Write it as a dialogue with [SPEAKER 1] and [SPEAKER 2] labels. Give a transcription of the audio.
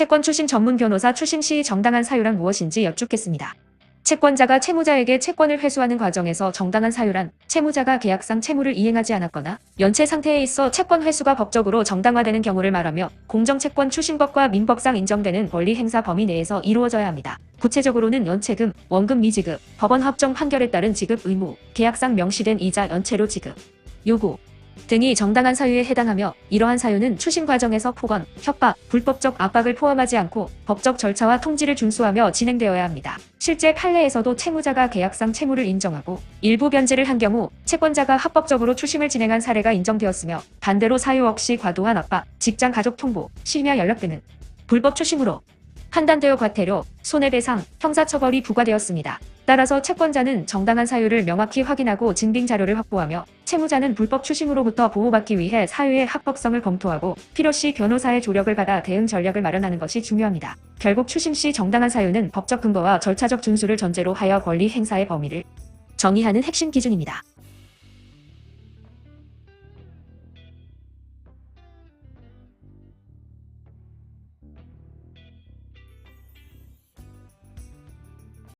[SPEAKER 1] 채권 추심 전문 변호사 추심 시 정당한 사유란 무엇인지 여쭙겠습니다. 채권자가 채무자에게 채권을 회수하는 과정에서 정당한 사유란 채무자가 계약상 채무를 이행하지 않았거나 연체 상태에 있어 채권 회수가 법적으로 정당화되는 경우를 말하며 공정채권 추심법과 민법상 인정되는 권리 행사 범위 내에서 이루어져야 합니다. 구체적으로는 연체금, 원금 미지급, 법원 합정 판결에 따른 지급 의무, 계약상 명시된 이자 연체로 지급, 요구 등이 정당한 사유에 해당하며 이러한 사유는 추심 과정에서 폭언, 협박, 불법적 압박을 포함하지 않고 법적 절차와 통지를 준수하며 진행되어야 합니다. 실제 판례에서도 채무자가 계약상 채무를 인정하고 일부 변제를 한 경우 채권자가 합법적으로 추심을 진행한 사례가 인정되었으며 반대로 사유 없이 과도한 압박, 직장 가족 통보, 심야 연락 등은 불법 추심으로 판단되어 과태료, 손해배상, 형사처벌이 부과되었습니다. 따라서 채권자는 정당한 사유를 명확히 확인하고 증빙 자료를 확보하며 채무자는 불법 추심으로부터 보호받기 위해 사유의 합법성을 검토하고 필요시 변호사의 조력을 받아 대응 전략을 마련하는 것이 중요합니다. 결국 추심 시 정당한 사유는 법적 근거와 절차적 준수를 전제로 하여 권리 행사의 범위를 정의하는 핵심 기준입니다.